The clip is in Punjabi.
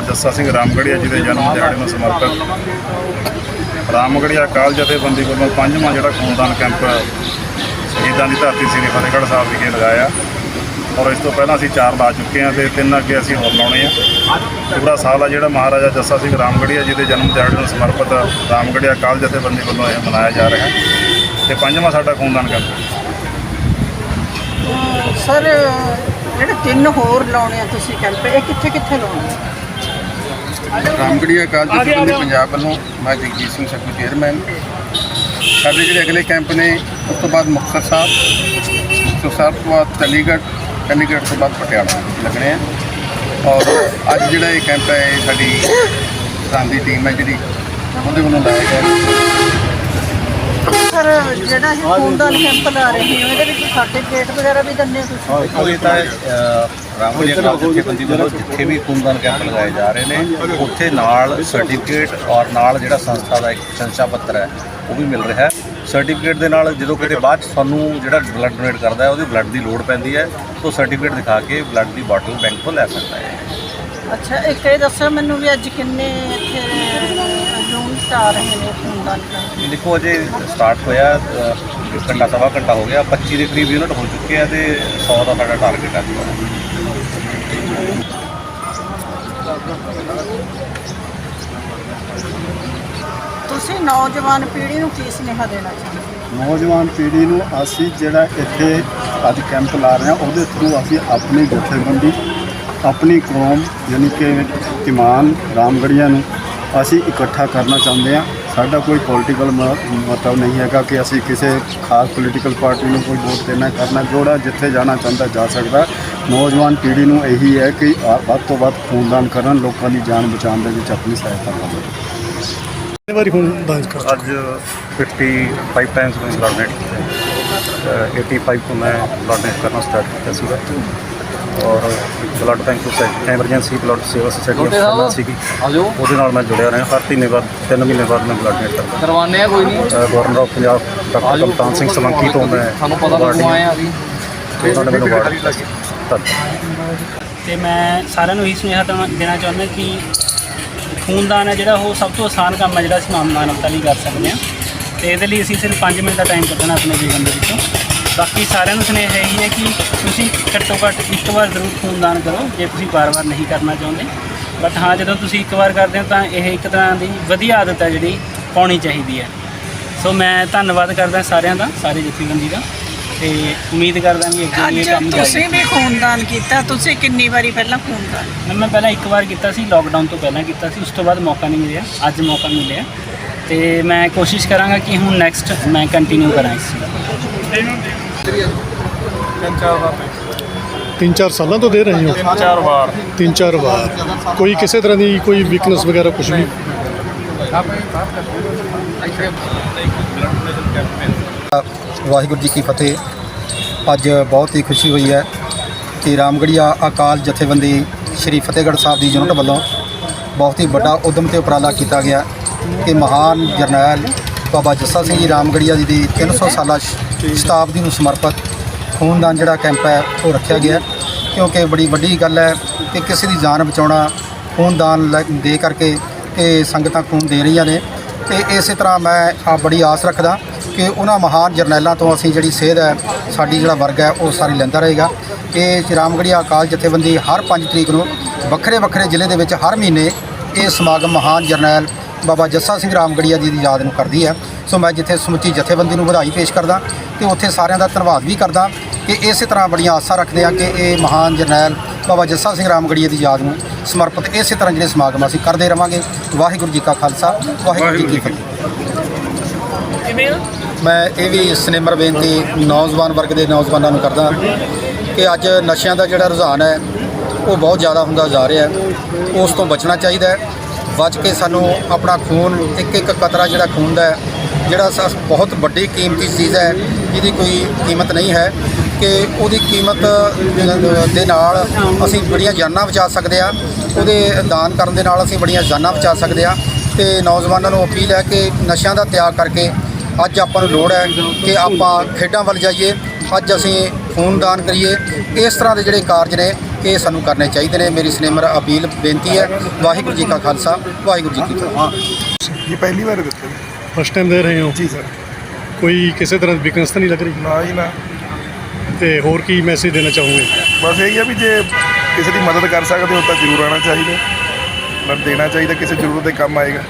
ਜੱਸਾ ਸਿੰਘ ਰਾਮਗੜੀਆ ਜੀ ਦੇ ਜਨਮ ਦਿਹਾੜੇ ਨੂੰ ਸਮਰਪਿਤ। ਰਾਮਗੜੀਆ ਅਕਾਲ ਜਥੇਬੰਦੀ ਵੱਲੋਂ ਪੰਜਵਾਂ ਜਿਹੜਾ ਖੂਨਦਾਨ ਕੈਂਪ ਸ਼ਹੀਦਾਂ ਦੀ ਧਰਤੀ ਸ੍ਰੀ ਫਤਿਹਗੜ੍ਹ ਸਾਹਿਬ ਵਿਖੇ ਲਗਾਇਆ। ਔਰ ਇਸ ਤੋਂ ਪਹਿਲਾਂ ਅਸੀਂ ਚਾਰ ਲਾ ਚੁੱਕੇ ਹਾਂ ਤੇ ਤਿੰਨ ਅੱਗੇ ਅਸੀਂ ਹੋਰ ਲਾਉਣੇ ਆ। ਪੂਰਾ ਸਾਲ ਆ ਜਿਹੜਾ ਮਹਾਰਾਜਾ ਜੱਸਾ ਸਿੰਘ ਰਾਮਗੜੀਆ ਜੀ ਦੇ ਜਨਮ ਦਿਹਾੜੇ ਨੂੰ ਸਮਰਪਿਤ ਰਾਮਗੜੀਆ ਕਾਲ ਜਥੇਬੰਦੀ ਵੱਲੋਂ ਇਹ ਮਨਾਇਆ ਜਾ ਰਿਹਾ ਹੈ। ਤੇ ਪੰਜਵਾਂ ਸਾਡਾ ਖੂਨਦਾਨ ਕੈਂਪ। ਸਰ ਜਿਹੜੇ ਤਿੰਨ ਹੋਰ ਲਾਉਣੇ ਆ ਤੁਸੀਂ ਕੈਂਪ, ਇਹ ਕਿੱਥੇ ਕਿੱਥੇ ਲਾਉਣੇ ਆ? ਰਾਮਗੜੀਆ ਅਕਾਲ ਜਥੇਬੰਦੀ ਪੰਜਾਬ ਵੱਲੋਂ ਮੈਂ ਜਗਜੀਤ ਸਿੰਘ ਸੈਕਟਰੀ ਚੇਅਰਮੈਨ ਸਾਡੇ ਜਿਹੜੇ ਅਗਲੇ ਕੈਂਪ ਨੇ ਉਸ ਤੋਂ ਬਾਅਦ ਮੁਕਤਸਰ ਸਾਹਿਬ ਮੁਕਤਸਰ ਸਾਹਿਬ ਤੋਂ ਬਾਅਦ ਚੰਡੀਗੜ੍ਹ ਚੰਡੀਗੜ੍ਹ ਤੋਂ ਬਾਅਦ ਪਟਿਆਲਾ ਲੱਗਣੇ ਆ। ਔਰ ਅੱਜ ਜਿਹੜਾ ਇਹ ਕੈਂਪ ਹੈ ਸਾਡੀ ਸਾਡੀ ਟੀਮ ਹੈ ਜਿਹੜੀ ਉਹਦੇ ਵੱਲੋਂ ਲਾਇਆ ਗਿਆ। ਸਰ ਜਿਹੜਾ ਇਹ ਖੂਨਦਾਨ ਕੈਂਪ ਲਾ ਰਹੇ ਹੋ ਇਹਦੇ ਵਿੱਚ ਸਰਟੀਫਿਕੇਟ ਵਗੈਰਾ ਵੀ ਦਿੰਦੇ ਹੋ ਤੁਸੀਂ? ਦੇਖੋ ਇਹ ਤਾਂ ਰਾਮਗੜੀਆ ਕਾਲ ਜਥੇਬੰਦੀ ਵੱਲੋਂ ਜਿੱਥੇ ਵੀ ਖੂਨਦਾਨ ਕੈਂਪ ਲਗਾਏ ਜਾ ਰਹੇ ਨੇ ਉੱਥੇ ਨਾਲ ਸਰਟੀਫਿਕੇਟ ਔਰ ਨਾਲ ਜਿਹੜਾ ਸੰਸਥਾ ਦਾ ਇੱਕ ਸੰਚਾ ਪੱਤਰ ਹੈ ਉਹ ਵੀ ਮਿਲ ਰਿਹਾ ਹੈ। ਸਰਟੀਫਿਕੇਟ ਦੇ ਨਾਲ ਜਦੋਂ ਕਿਤੇ ਬਾਅਦ 'ਚ ਸਾਨੂੰ ਜਿਹੜਾ ਬਲੱਡ ਡੋਨੇਟ ਕਰਦਾ ਹੈ ਉਹਦੀ ਬਲੱਡ ਦੀ ਲੋੜ ਪੈਂਦੀ ਹੈ ਤਾਂ ਸਰਟੀਫਿਕੇਟ ਦਿਖਾ ਕੇ ਬਲੱਡ ਦੀ ਬਾਟਲ ਬੈਂਕ ਤੋਂ ਲੈ ਸਕਦਾ ਹੈ। ਅੱਛਾ ਇੱਕ ਇਹ ਦੱਸੋ ਮੈਨੂੰ ਵੀ ਅੱਜ ਕਿੰਨੇ ਇੱਥੇ ਆ ਰਹੇ ਨੇ। ਦੇਖੋ ਅਜੇ ਸਟਾਰਟ ਹੋਇਆ ਅ, ਘੰਟਾ ਸਵਾ ਘੰਟਾ ਹੋ ਗਿਆ 25 ਦੇ ਕਰੀਬ ਯੂਨਿਟ ਹੋ ਚੁੱਕੇ ਆ ਤੇ 100 ਦਾ ਸਾਡਾ ਟਾਰਗੇਟ ਹੈ ਤੁਸੀਂ ਨੌਜਵਾਨ ਪੀੜ੍ਹੀ ਨੂੰ ਕੀ ਸੁਨੇਹਾ ਦੇਣਾ ਚਾਹੁੰਦੇ ਹੋ? ਨੌਜਵਾਨ ਪੀੜ੍ਹੀ ਨੂੰ ਅਸੀਂ ਜਿਹੜਾ ਇੱਥੇ ਅੱਜ ਕੈਂਪ ਲਾ ਰਹੇ ਹਾਂ ਉਹਦੇ ਥਰੂ ਅਸੀਂ ਆਪਣੀ ਜਥੇਬੰਦੀ ਆਪਣੀ ਕੌਮ ਯਾਨੀ ਕਿ ਕਿਮਾਨ ਰਾਮਗੜੀਆਂ ਨੂੰ ਅਸੀਂ ਇਕੱਠਾ ਕਰਨਾ ਚਾਹੁੰਦੇ ਹਾਂ। ਸਾਡਾ ਕੋਈ ਪੋਲੀਟੀਕਲ ਮਤਲਬ ਨਹੀਂ ਹੈਗਾ ਕਿ ਅਸੀਂ ਕਿਸੇ ਖਾਸ ਪੋਲੀਟੀਕਲ ਪਾਰਟੀ ਨੂੰ ਕੋਈ ਵੋਟ ਦੇਣਾ ਕਰਨਾ ਜਿਹੜਾ ਜਿੱਥੇ ਜਾਣਾ ਚਾਹੁੰਦਾ ਜਾ ਸਕਦਾ। ਨੌਜਵਾਨ ਪੀੜ੍ਹੀ ਨੂੰ ਇਹੀ ਹੈ ਕਿ ਵੱਧ ਤੋਂ ਵੱਧ ਖੂਨਦਾਨ ਕਰਨ ਲੋਕਾਂ ਦੀ ਜਾਨ ਬਚਾਉਣ ਦੇ ਵਿੱਚ ਆਪਣੀ ਸਹਾਇਤਾ ਕਰਨ। ਵਾਰੀ ਖੂਨਦਾਨ ਕਰ ਅੱਜ 55 ਟਾਈਮਸ ਮੈਂ ਡੋਨੇਟ ਕੀਤਾ ਹੈ। ਅ, 85 ਤੋਂ ਮੈਂ ਡੋਨੇਟ ਕਰਨਾ ਸਟਾਰਟ ਕੀਤਾ ਸੀਗਾ। ਔਰ ਬਲੱਡ ਬੈਂਕ ਤੋਂ ਐਮਰਜੈਂਸੀ ਬਲੱਡ ਸੇਵਾ ਸੁਸਾਇਟੀ ਕਰਨਾ ਸੀਗੀ। ਉਹਦੇ ਨਾਲ ਮੈਂ ਜੁੜਿਆ ਰਿਹਾ। ਹਰ ਮਹੀਨੇ ਬਾਅਦ ਤਿੰਨ ਮਹੀਨੇ ਬਾਅਦ ਮੈਂ ਬਲੱਡ ਡੋਨੇਟ ਕਰਦਾ। ਕਰਵਾਉਂਦੇ ਆ ਕੋਈ ਨਹੀਂ। ਗਵਰਨਰ ਆਫ ਪੰਜਾਬ ਡਾਕਟਰ ਕਪਤਾਨ ਸਿੰਘ ਸਲੰਕੀ ਤੋਂ ਮੈਂ ਸਾਨੂੰ ਪਤਾ ਲੱਗੂ ਆਏ ਆ ਅਸੀਂ। ਤੇ ਉਹਨਾਂ ਨੇ ਮੈਨੂੰ ਅਵਾਰਡ ਦਿੱਤਾ ਸੀ। ਧੰਨਵਾਦ। ਤੇ ਮੈਂ ਸਾਰਿਆਂ ਨੂੰ ਇਹੀ ਸੁਨੇਹਾ ਦੇਣਾ ਦੇਣਾ ਚਾਹੁੰਦਾ ਕਿ ਖੂਨਦਾਨ ਹੈ ਜਿਹੜਾ ਉਹ ਸਭ ਤੋਂ ਆਸਾਨ ਕੰਮ ਹੈ ਜਿਹੜਾ ਅਸੀਂ ਮਾਨ- ਮਾਨਵਤਾ ਲਈ ਕਰ ਸਕਦੇ ਹਾਂ। ਤੇ ਇਹਦੇ ਲਈ ਅਸੀਂ ਸਿਰਫ 5 ਮਿੰਟ ਦਾ ਟਾਈਮ ਕੱਢਣਾ ਆਪਣੇ ਜੀਵਨ ਦੇ ਵਿੱਚੋਂ। ਬਾਕੀ ਸਾਰਿਆਂ ਨੂੰ ਸੁਨੇਹਾ ਇਹੀ ਹੈ ਕਿ ਤੁਸੀਂ ਘੱਟੋ ਘੱਟ ਇੱਕ ਵਾਰ ਜ਼ਰੂਰ ਖੂਨਦਾਨ ਕਰੋ ਜੇ ਤੁਸੀਂ ਵਾਰ-ਵਾਰ ਨਹੀਂ ਕਰਨਾ ਚਾਹੁੰਦੇ। ਬਟ ਹਾਂ ਜਦੋਂ ਤੁਸੀਂ ਇੱਕ ਵਾਰ ਕਰਦੇ ਹੋ ਤਾਂ ਇਹ ਇੱਕ ਤਰ੍ਹਾਂ ਦੀ ਵਧੀਆ ਆਦਤ ਹੈ ਜਿਹੜੀ ਪਾਉਣੀ ਚਾਹੀਦੀ ਹੈ। ਸੋ ਮੈਂ ਧੰਨਵਾਦ ਕਰਦਾ ਸਾਰਿਆਂ ਦਾ ਸਾਰੇ ਜਥੇਬੰਦੀ ਦਾ। ਤੇ ਉਮੀਦ ਕਰਦਾ ਵੀ ਅੱਗੇ ਇਹ ਕੰਮ ਜਾਰੀ ਤੁਸੀਂ ਵੀ ਖੂਨਦਾਨ ਕੀਤਾ ਤੁਸੀਂ ਕਿੰਨੀ ਵਾਰੀ ਪਹਿਲਾਂ ਖੂਨਦਾਨ? ਮੈਂ ਮੈਂ ਪਹਿਲਾਂ ਇੱਕ ਵਾਰ ਕੀਤਾ ਸੀ ਲੋਕਡਾਊਨ ਤੋਂ ਪਹਿਲਾਂ ਕੀਤਾ ਸੀ ਉਸ ਤੋਂ ਬਾਅਦ ਮੌਕਾ ਨਹੀਂ ਮਿਲਿਆ ਅੱਜ ਮੌਕਾ ਮਿਲਿਆ। ਤੇ ਮੈਂ ਕੋਸ਼ਿਸ਼ ਕਰਾਂਗਾ ਕਿ ਹੁਣ ਨੈਕਸਟ ਮੈਂ ਕੰਟੀਨਿਊ ਕਰਾਂ ਇਸ ਚੀਜ਼ ਤਿੰਨ ਚਾਰ ਸਾਲਾਂ ਤੋਂ ਦੇ ਰਹੇ ਹੋ? ਚਾਰ ਵਾਰ। ਤਿੰਨ ਚਾਰ ਵਾਰ। ਕੋਈ ਕਿਸੇ ਤਰ੍ਹਾਂ ਦੀ ਕੋਈ ਵੀਕਨੈਸ ਵਗੈਰਾ ਕੁਝ ਵੀ? ਵਾਹਿਗੁਰੂ ਜੀ ਕੀ ਫਤਿਹ। ਅੱਜ ਬਹੁਤ ਹੀ ਖੁਸ਼ੀ ਹੋਈ ਹੈ ਕਿ ਰਾਮਗੜੀਆ ਅਕਾਲ ਜਥੇਬੰਦੀ ਸ਼੍ਰੀ ਫਤਿਹਗੜ੍ਹ ਸਾਹਿਬ ਦੀ ਯੂਨਿਟ ਵੱਲੋਂ ਬਹੁਤ ਹੀ ਵੱਡਾ ਉਦਮ ਤੇ ਉਪਰਾਲਾ ਕੀਤਾ ਗਿਆ ਕਿ ਮਹਾਨ ਜਰਨੈਲ ਬਾਬਾ ਜੱਸਾ ਸਿੰਘ ਜੀ ਰਾਮਗੜੀਆ ਜੀ ਦੀ 300 ਸਾਲਾ ਸ਼- ਸ਼ਤਾਬਦੀ ਨੂੰ ਸਮਰਪਿਤ ਖੂਨਦਾਨ ਜਿਹੜਾ ਕੈਂਪ ਹੈ, ਉਹ ਰੱਖਿਆ ਗਿਆ ਕਿਉਂਕਿ ਬੜੀ ਵੱਡੀ ਗੱਲ ਹੈ ਕਿ ਕਿਸੇ ਦੀ ਜਾਨ ਬਚਾਉਣਾ, ਖੂਨਦਾਨ ਲੈ- ਦੇ ਕਰਕੇ ਇਹ ਸੰਗਤਾਂ ਖੂਨ ਦੇ ਰਹੀਆਂ ਨੇ। ਤੇ ਇਸੇ ਤਰ੍ਹਾਂ ਮੈਂ ਆ ਬੜੀ ਆਸ ਰੱਖਦਾ ਕਿ ਉਹਨਾਂ ਮਹਾਨ ਜਰਨੈਲਾਂ ਤੋਂ ਅਸੀਂ ਜਿਹੜੀ ਸੇਧ ਹੈ, ਸਾਡੀ ਜਿਹੜਾ ਵਰਗ ਹੈ, ਉਹ ਸਾਰੀ ਲੈਂਦਾ ਰਹੇਗਾ। ਇਹ ਰਾਮਗੜੀਆ ਅਕਾਲ ਜਥੇਬੰਦੀ ਹਰ 5 ਤਰੀਕ ਨੂੰ ਵੱਖਰੇ ਵੱਖਰੇ ਜ਼ਿਲ੍ਹੇ ਦੇ ਵਿੱਚ ਹਰ ਮਹੀਨੇ ਇਹ ਸਮਾਗਮ ਮਹਾਨ ਜਰਨੈਲ ਬਾਬਾ ਜੱਸਾ ਸਿੰਘ ਰਾਮਗੜੀਆ ਜੀ ਦੀ ਯਾਦ ਨੂੰ ਕਰਦੀ ਹੈ। ਸੋ ਮੈਂ ਜਿੱਥੇ ਸਮੁੱਚੀ ਜਥੇਬੰਦੀ ਨੂੰ ਵਧਾਈ ਪੇਸ਼ ਕਰਦਾ ਤੇ ਉੱਥੇ ਸਾਰਿਆਂ ਦਾ ਧੰਨਵਾਦ ਵੀ ਕਰਦਾ ਕਿ ਇਸੇ ਤਰ੍ਹਾਂ ਬੜੀਆਂ ਆਸਾਂ ਰੱਖਦੇ ਆ ਕਿ ਇਹ ਮਹਾਨ ਜਰਨੈਲ ਬਾਬਾ ਜੱਸਾ ਸਿੰਘ ਰਾਮਗੜੀਆ ਦੀ ਯਾਦ ਨੂੰ ਸਮਰਪਿਤ ਇਸੇ ਤਰ੍ਹਾਂ ਜਿਹੜੇ ਸਮਾਗਮ ਅਸੀਂ ਕਰਦੇ ਰਵਾਂਗੇ। ਵਾਹਿਗੁਰੂ ਜੀ ਕਾ ਖਾਲਸਾ ਵਾਹਿਗੁਰੂ ਜੀ ਕੀ ਫਤਿਹ। ਮੈਂ ਇਹ ਵੀ ਸਿਨੇਮਰ ਬੇਨਤੀ ਨੌਜਵਾਨ ਵਰਗ ਦੇ ਨੌਜਵਾਨਾਂ ਨੂੰ ਕਰਦਾ ਕਿ ਅੱਜ ਨਸ਼ਿਆਂ ਦਾ ਜਿਹੜਾ ਰੁਝਾਨ ਹੈ ਉਹ ਬਹੁਤ ਜ਼ਿਆਦਾ ਹੁੰਦਾ ਜਾ ਰਿਹਾ ਹੈ। ਉਸ ਤੋਂ ਬਚਣਾ ਚਾਹੀਦਾ ਹੈ। ਬਚ ਕੇ ਸਾਨੂੰ ਆਪਣਾ ਖੂਨ, ਇੱਕ ਇੱਕ ਕਤਰਾ ਜਿਹੜਾ ਖੂਨ ਦਾ ਜਿਹੜਾ ਸ- ਬਹੁਤ ਵੱਡੀ ਕੀਮਤੀ ਚੀਜ਼ ਹੈ ਜਿਹਦੀ ਕੋਈ ਕੀਮਤ ਨਹੀਂ ਹੈ ਕਿ ਉਹਦੀ ਕੀਮਤ ਦੇ ਨਾਲ ਅਸੀਂ ਬੜੀਆਂ ਜਾਨਾਂ ਬਚਾ ਸਕਦੇ ਆ ਉਹਦੇ ਦਾਨ ਕਰਨ ਦੇ ਨਾਲ ਅਸੀਂ ਬੜੀਆਂ ਜਾਨਾਂ ਬਚਾ ਸਕਦੇ ਆ ਤੇ ਨੌਜਵਾਨਾਂ ਨੂੰ ਅਪੀਲ ਹੈ ਕਿ ਨਸ਼ਿਆਂ ਦਾ ਤਿਆਗ ਕਰਕੇ ਅੱਜ ਆਪਾਂ ਨੂੰ ਲੋੜ ਹੈ ਕਿ ਆਪਾਂ ਖੇਡਾਂ ਵੱਲ ਜਾਈਏ, ਅੱਜ ਅਸੀਂ ਖੂਨਦਾਨ ਕਰੀਏ। ਇਸ ਤਰ੍ਹਾਂ ਦੇ ਜਿਹੜੇ ਕਾਰਜ ਨੇ ਇਹ ਸਾਨੂੰ ਕਰਨੇ ਚਾਹੀਦੇ ਨੇ। ਮੇਰੀ ਸਨੇਮਰ ਅਪੀਲ ਬੇਨਤੀ ਹੈ। ਵਾਹਿਗੁਰੂ ਜੀ ਕਾ ਖਾਲਸਾ ਵਾਹਿਗੁਰੂ ਜੀ ਕੀ ਫਤਿਹ। ਇਹ ਪਹਿਲੀ ਵਾਰ ਦਿੱਤੇ ਫਸਟ ਟਾਈਮ ਦੇ ਰਹੇ ਹੋ? ਜੀ ਸਰ। ਕੋਈ ਕਿਸੇ ਤਰ੍ਹਾਂ ਦੀ ਵੀਕਨੈਸ ਤਾਂ ਨਹੀਂ ਲੱਗ ਰਹੀ? ਨਾ ਹੀ ਨਾ। ਤੇ ਹੋਰ ਕੀ ਮੈਸੇਜ ਦੇਣਾ ਚਾਹੋਗੇ? ਬਸ ਇਹੀ ਆ ਵੀ ਜੇ ਕਿਸੇ ਦੀ ਮਦਦ ਕਰ ਸਕਦੇ ਹੋ ਤਾਂ ਜ਼ਰੂਰ ਆਉਣਾ ਚਾਹੀਦਾ। ਪਰ ਦੇਣਾ ਚਾਹੀਦਾ ਕਿਸੇ ਜ਼ਰੂਰਤ ਦੇ ਕੰਮ ਆਏਗਾ।